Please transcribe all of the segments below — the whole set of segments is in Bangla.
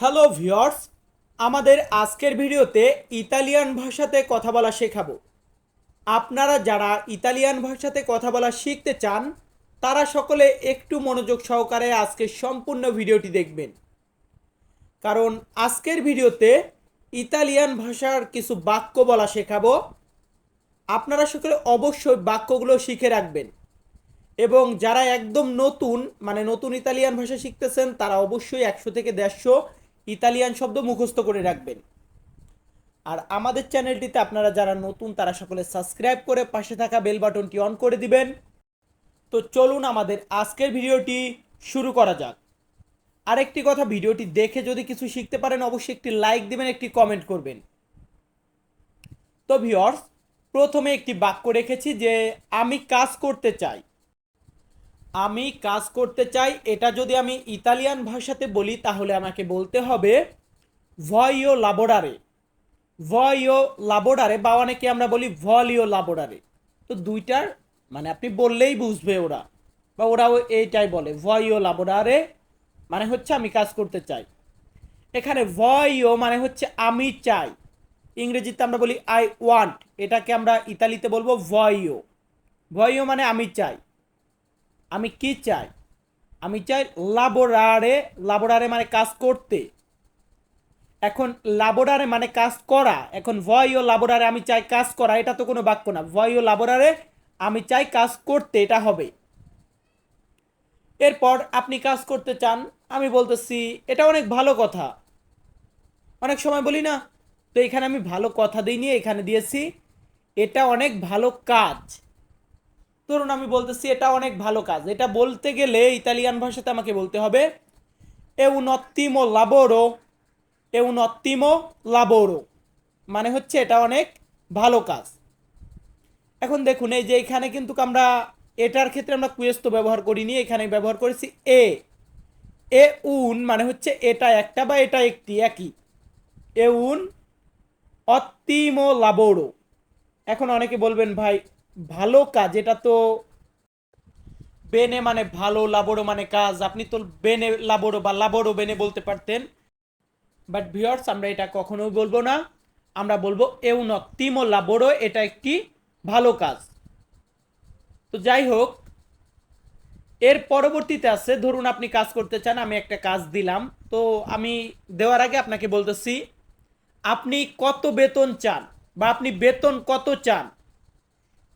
হ্যালো ভিওর্স আমাদের আজকের ভিডিওতে ইতালিয়ান ভাষাতে কথা বলা শেখাবো। আপনারা যারা ইতালিয়ান ভাষাতে কথা বলা শিখতে চান, তারা সকলে একটু মনোযোগ সহকারে আজকের সম্পূর্ণ ভিডিওটি দেখবেন। কারণ আজকের ভিডিওতে ইতালিয়ান ভাষার কিছু বাক্য বলা শেখাবো। আপনারা সকলে অবশ্যই বাক্যগুলো শিখে রাখবেন। এবং যারা একদম নতুন মানে নতুন ইতালিয়ান ভাষা শিখতেছেন, তারা অবশ্যই একশো থেকে দেড়শো ইতালিয়ান শব্দ মুখস্থ করে রাখবেন। আর আমাদের চ্যানেলটিতে আপনারা যারা নতুন, তারা সকলে সাবস্ক্রাইব করে পাশে থাকা বেল বাটনটি অন করে দিবেন। তো চলুন আমাদের আজকের ভিডিওটি শুরু করা যাক। আরেকটি কথা, ভিডিওটি দেখে যদি কিছু শিখতে পারেন, অবশ্যই একটি লাইক দিবেন, একটি কমেন্ট করবেন। তো ভিওর্স প্রথমে একটি বাক্য রেখেছি যে, আমি কাজ করতে চাই। আমি কাজ করতে চাই, এটা যদি আমি ইতালিয়ান ভাষাতে বলি, তাহলে আমাকে বলতে হবে ভয়ও লাবোরারে ভয়ও লাবোডারে বা অনেকে আমরা বলি ভলিও লাবোডারে তো দুইটার মানে আপনি বললেই বুঝবে ওরা, বা ওরাও এইটাই বলে ভয়ও লাবোডারে মানে হচ্ছে আমি কাজ করতে চাই। এখানে ভয়ও মানে হচ্ছে আমি চাই। ইংরেজিতে আমরা বলি আই ওয়ান্ট এটাকে আমরা ইতালিতে বলব ভয়ও ভয়ও মানে আমি চাই। আমি কি চাই? আমি চাই লাবোরারে লাবোরারে মানে কাজ করতে। এখন লাবোরারে মানে কাজ করা। এখন ভয় ও লাবোরারে আমি চাই কাজ করা। এটা তো কোনো বাক্য না। ভয় ও লাবোরারে আমি চাই কাজ করতে। এটা হবে। এরপর আপনি কাজ করতে চান। আমি বলতেছি, এটা অনেক ভালো কথা। অনেক সময় বলি না, তো এখানে আমি ভালো কথা দিই দিইনি, এখানে দিয়েছি। এটা অনেক ভালো কাজ। ধরুন আমি বলতেছি, এটা অনেক ভালো কাজ। এটা বলতে গেলে ইতালিয়ান ভাষাতে আমাকে বলতে হবে, এ ottimo lavoro, এ ottimo lavoro মানে হচ্ছে এটা অনেক ভালো কাজ। এখন দেখুন, এই যে এখানে কিন্তু আমরা এটার ক্ষেত্রে আমরা কুয়েস্ত ব্যবহার করিনি, এখানে ব্যবহার করেছি এ। এ উন মানে হচ্ছে এটা একটা বা এটা একটি, একই। এ উন অত্তিমো লাবোরো এখন অনেকে বলবেন, ভাই ভালো কাজ, এটা তো বেনে মানে ভালো লাবোরো মানে কাজ। আপনি তো বেনে লাবোরো বা লাবোরো বেনে বলতে পারতেন। বাট ভিওর্স আমরা এটা কখনোই বলব না। আমরা বলব এউন তিমো লাবোরো এটা একটি ভালো কাজ। তো যাই হোক, এর পরবর্তীতে আছে, ধরুন আপনি কাজ করতে চান, আমি একটা কাজ দিলাম। তো আমি দেওয়ার আগে আপনাকে বলতেছি, আপনি কত বেতন চান বা আপনি বেতন কত চান?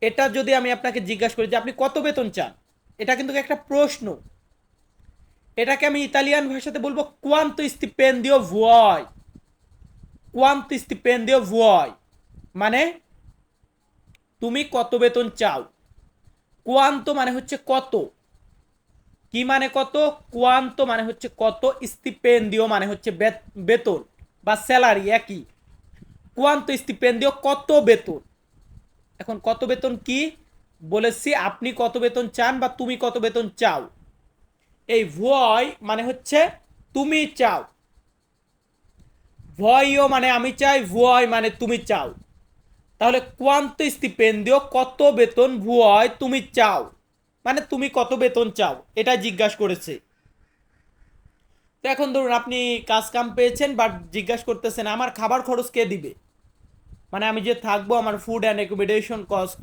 এটা যদি আমি আপনাকে জিজ্ঞাসা করি যে আপনি কত বেতন চান, এটা কিন্তু একটা প্রশ্ন। এটাকে আমি ইতালিয়ান ভাষাতে বলব কোয়ান্তো স্টিপেন্দিও ভুয় কোয়ান্তো স্টিপেন্দিও ভুয় মানে তুমি কত বেতন চাও। কোয়ান্তো মানে হচ্ছে কত। কি মানে কত? কোয়ান্তো মানে হচ্ছে কত স্টিপেন্দিও মানে হচ্ছে বেত- বেতন বা স্যালারি একই। কোয়ান্তো স্টিপেন্দিও কত বেতন? এখন কত বেতন কি বলেছি, আপনি কত বেতন চান বা তুমি কত বেতন চাও। এই ভয় মানে হচ্ছে তুমি চাও। ভয়ও মানে আমি চাই, ভয় মানে তুমি চাও। তাহলে কোয়ান্ত স্টিপেন্দিও কত বেতন ভুয় তুমি চাও? মানে তুমি কত বেতন চাও? এটা জিজ্ঞাসা করেছে। তো এখন ধরুন আপনি কাজ কাম পেয়েছেন বাট জিজ্ঞাসা করতেছেন, আমার খাবার খরচ কে দিবে? মানে আমি যে থাকব, আমার ফুড অ্যান্ড অ্যাকোমোডেশন কস্ট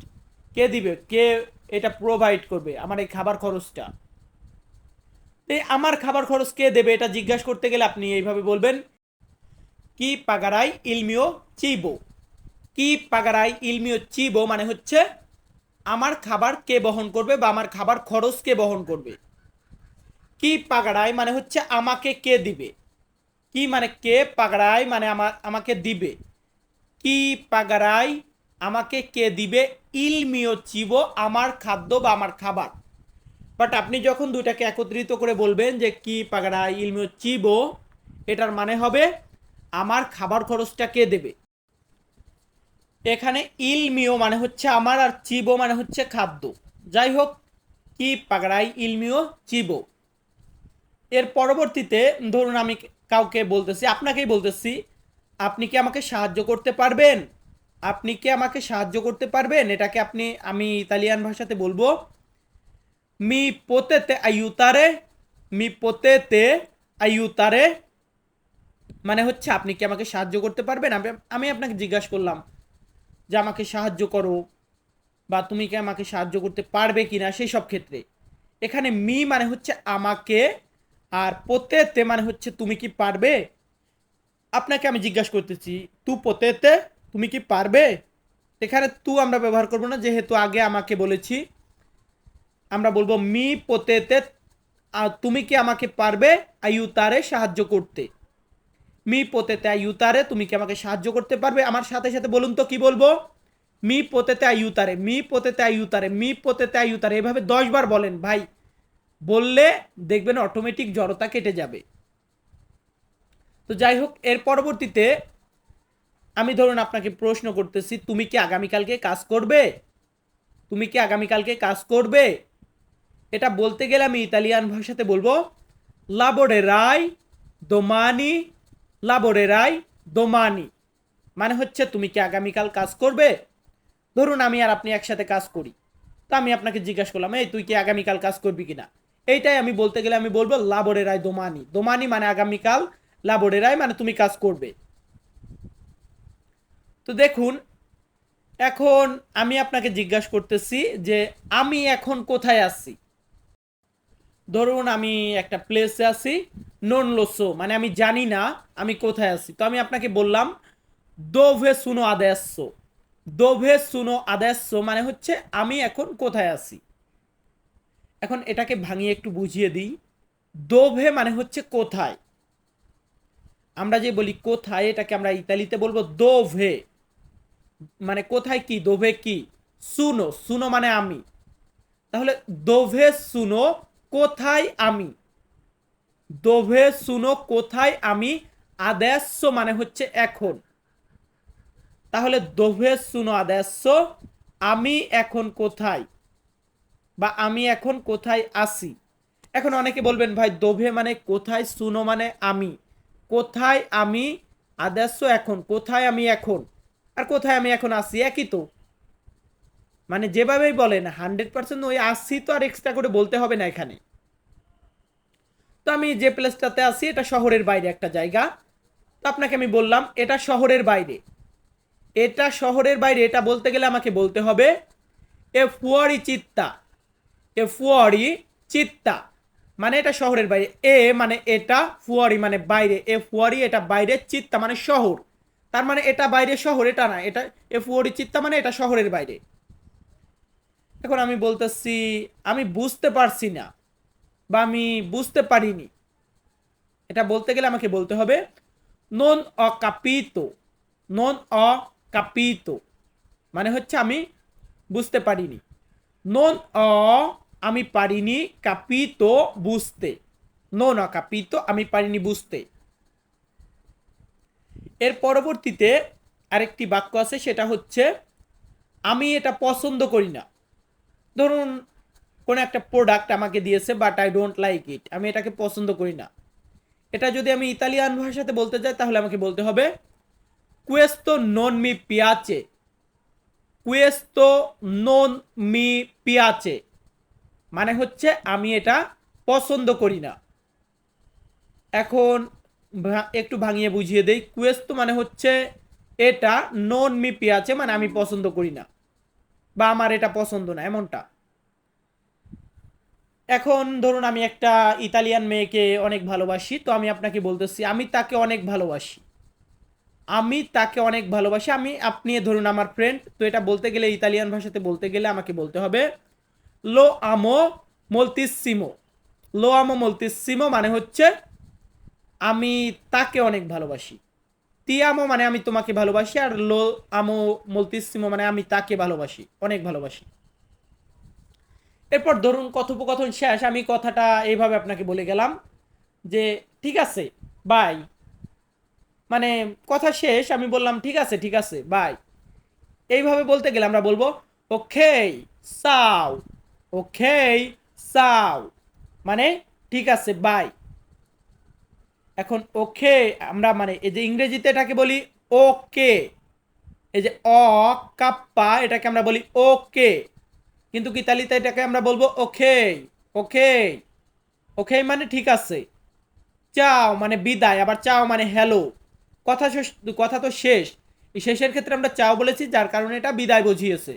কে দিবে? কে এটা প্রোভাইড করবে? আমার এই খাবার খরচটা। আমার খাবার খরচ কে দেবে এটা জিজ্ঞাসা করতে গেলে আপনি এইভাবে বলবেন, কি পাগারাই ইলমিও চিবো? কি পাগারাই ইলমিও চিবো মানে হচ্ছে আমার খাবার কে বহন করবে বা আমার খাবার খরচ কে বহন করবে। কি পাগাড়াই মানে হচ্ছে আমাকে কে দিবে? কি মানে কে পাগাড়াই মানে আমার, আমাকে দিবে? কি পাগারাই? আমাকে কে দিবে? ইলমিও চিবো, আমার খাদ্য বা আমার খাবার। বাট আপনি যখন দুইটাকে একত্রিত করে বলবেন যে কি পাগারাই ইলমিও চিবো, এটার মানে হবে আমার খাবার খরচটা কে দেবে? এখানে ইলমিও মানে হচ্ছে আমার আর চিবো মানে হচ্ছে খাদ্য। যাই হোক, কি পাগারাই ইলমিও চিবো। এর পরবর্তীতে ধরুন আমি কাউকে বলতেছি, আপনাকেই বলতেছি আপনি কি আমাকে সাহায্য করতে পারবেন? আপনি কি আমাকে সাহায্য করতে পারবেন? এটাকে আপনি, আমি ইতালিয়ান ভাষাতে বলব, মি পোতেতে আইউতারে, মি পোতেতে আইউতারে। মানে হচ্ছে, আপনি কি আমাকে সাহায্য করতে পারবেন? আমি আমি আপনাকে জিজ্ঞাসা করলাম যে, আমাকে সাহায্য করো বা তুমি কি আমাকে সাহায্য করতে পারবে কি না সেই সব ক্ষেত্রে। এখানে মি মানে হচ্ছে, আমাকে আর পোতেতে মানে হচ্ছে, তুমি কি পারবে? আপনাকে আমি জিজ্ঞাসা করতেছি, তু পোতেতে, তুমি কি পারবে? এখানে তু আমরা ব্যবহার করব না, যেহেতু আগে আমাকে বলেছি, আমরা বলব, মি পোতেতে তুমি কি আমাকে পারবে আয়ুতারে সাহায্য করতে? মি পোতেতে আয়ুতারে, তুমি কি আমাকে সাহায্য করতে পারবে? আমার সাথে সাথে বলুন তো কি বলব? মি পোতেতে আয়ুতারে, মি পোতেতে আয়ুতারে, মি পোতেতে আয়ুতারে। এভাবে দশ বার বলেন, ভাই। বললে দেখবেন অটোমেটিক জড়তা কেটে যাবে। তো যাই হোক এর পরবর্তীতে আমি ধরুন আপনাকে প্রশ্ন করতেছি, তুমি কি আগামীকালকে কাজ করবে? তুমি কি আগামীকালকে কাজ করবে? এটা বলতে গেলে আমি ইতালিয়ান ভাষাতে বলব লাবোরে রাই দোমানি লাবোরে রাই দোমানি মানে হচ্ছে, তুমি কি আগামীকাল কাজ করবে? ধরুন আমি আর আপনি একসাথে কাজ করি, তো আমি আপনাকে জিজ্ঞাসা করলাম, এই তুই কি আগামীকাল কাজ করবি কিনা? এইটাই আমি বলতে গেলে আমি বলব লাবোরে রায় দোমানি দোমানি মানে আগামীকাল লাবোরে রায় মানে তুমি কাজ করবে। তো দেখুন, এখন আমি আপনাকে জিজ্ঞাসা করতেছি যে আমি এখন কোথায় আছি? ধরুন আমি একটা প্লেসে আছি নন লোসো মানে আমি জানি না আমি কোথায় আছি। তো আমি আপনাকে বললাম, দোভে সুনো আদেশ দোভে সুনো আদেশ মানে হচ্ছে আমি এখন কোথায় আছি? এখন এটাকে ভাঙিয়ে একটু বুঝিয়ে দিই। দোভে মানে হচ্ছে কোথায়? আমরা যে বলি কোথায়, এটাকে আমরা ইতালিতে বলব দোভে। মানে কোথায় কি, দোভে কি? সুনো সুনো মানে আমি। তাহলে দোভে সুনো, কোথায় আমি? দোভে সুনো, কোথায় আমি? আদেশ মানে হচ্ছে এখন। তাহলে দোভে সুনো আদেশ আমি এখন কোথায়? বা আমি এখন কোথায় আসি? এখন অনেকে বলবেন, ভাই, দোভে মানে কোথায়, সুনো মানে আমি? কোথায় আমি আদেশ এখন? কোথায় আমি এখন? আর কোথায় আমি এখন আসি একই তো। মানে যেভাবেই বলেন হান্ড্রেড পার্সেন্ট ওই আসি তো আর এক্সট্রা করে বলতে হবে না এখানে। তো আমি যে প্লেসটাতে আছি, এটা শহরের বাইরে একটা জায়গা। তো আপনাকে আমি বললাম, এটা শহরের বাইরে। এটা শহরের বাইরে, এটা বলতে গেলে আমাকে বলতে হবে, এ ফুয়ারি চিত্তা। এ ফুয়ারি চিত্তা। মানে এটা শহরের বাইরে। এ মানে এটা ফুয়ারি মানে বাইরে। এ ফুয়ারি, এটা বাইরে, চিত্তা মানে শহর। তার মানে এটা বাইরে শহর, এটা না। এটা, এ ফুয়ারি, চিত্তা মানে এটা শহরের বাইরে। এখন আমি বলতেছি, আমি বুঝতে পারছি না বা আমি বুঝতে পারিনি। এটা বলতে গেলে আমাকে বলতে হবে, নন অকাপিত। নন অকাপিত। মানে হচ্ছে আমি বুঝতে পারিনি। নন অ আমি পারিনি কাপিত বুঝতে। নো না অকাপিত আমি পারিনি বুঝতে। এর পরবর্তীতে আরেকটি বাক্য আছে, সেটা হচ্ছে, আমি এটা পছন্দ করি না। ধরুন, কোনো একটা প্রোডাক্ট আমাকে দিয়েছে but I don't like it আমি এটাকে পছন্দ করি না। এটা যদি আমি ইতালিয়ান ভাষাতে বলতে যাই, তাহলে আমাকে বলতে হবে কুয়েস্তো নন মি পিয়াচে কুয়েস্তো নন মি পিয়াচে মানে হচ্ছে আমি এটা পছন্দ করি না। এখন একটু ভাঙিয়ে বুঝিয়ে দেই। কুয়েস্তো মানে হচ্ছে এটা নন মি পিয়াচে মানে আমি পছন্দ করি না। বা আমার এটা পছন্দ না, এমনটা। এখন ধরুন আমি একটা ইতালিয়ান মেয়েকে অনেক ভালোবাসি, তো আমি আপনাকে বলতেছি, আমি তাকে অনেক ভালোবাসি। আমি তাকে অনেক ভালোবাসি। আমি, আপনি ধরুন আমার ফ্রেন্ড তো এটা বলতে গেলে, ইতালিয়ান ভাষাতে বলতে গেলে আমাকে বলতে হবে লো আমো মলতিসিমো। লো আমো মলতিসিমো মানে হচ্ছে আমি তাকে অনেক ভালোবাসি। তি আমো মানে আমি তোমাকে ভালোবাসি আর লো আমো মলতিসিমো মানে আমি তাকে ভালোবাসি, অনেক ভালোবাসি। এরপর ধরুন কথোপকথন শেষ, আমি কথাটা এইভাবে আপনাকে বলে গেলাম যে, ঠিক আছে বাই মানে কথা শেষ, আমি বললাম, ঠিক আছে ঠিক আছে বাই এইভাবে বলতে গেলে আমরা বলব ওকে সাও ওকে সাও মানে ঠিক আছে বাই এখন ওকে আমরা মানে এই যে ইংরেজিতে এটাকে বলি ওকে এই যে অ, কাপ্পা, এটাকে আমরা বলি ওকে কিন্তু কিতালিতে এটাকে আমরা বলব ওকে ওকে ওকে মানে ঠিক আছে। চাও মানে বিদায়, আবার চাও মানে হ্যালো কথা কথা তো শেষ। এই শেষের ক্ষেত্রে আমরা চাও বলেছি, যার কারণে এটা বিদায় বুঝিয়েছে।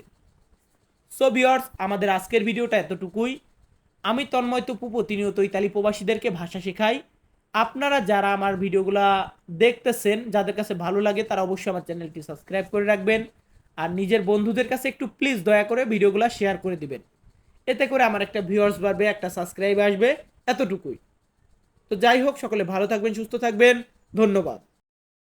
সো বিয়ার্স আমাদের আজকের ভিডিওটা এতটুকুই। আমি তন্ময় তপু, প্রতিনিয়ত ইতালি প্রবাসীদেরকে ভাষা শেখাই। আপনারা যারা আমার ভিডিওগুলা দেখতেছেন, যাদের কাছে ভালো লাগে, তারা অবশ্যই আমার চ্যানেলটি সাবস্ক্রাইব করে রাখবেন। আর নিজের বন্ধুদের কাছে একটু প্লিজ দয়া করে ভিডিওগুলো শেয়ার করে দিবেন। এতে করে আমার একটা ভিউয়ার্স বাড়বে, একটা সাবস্ক্রাইব আসবে, এতটুকুই। তো যাই হোক, সকলে ভালো থাকবেন, সুস্থ থাকবেন। ধন্যবাদ।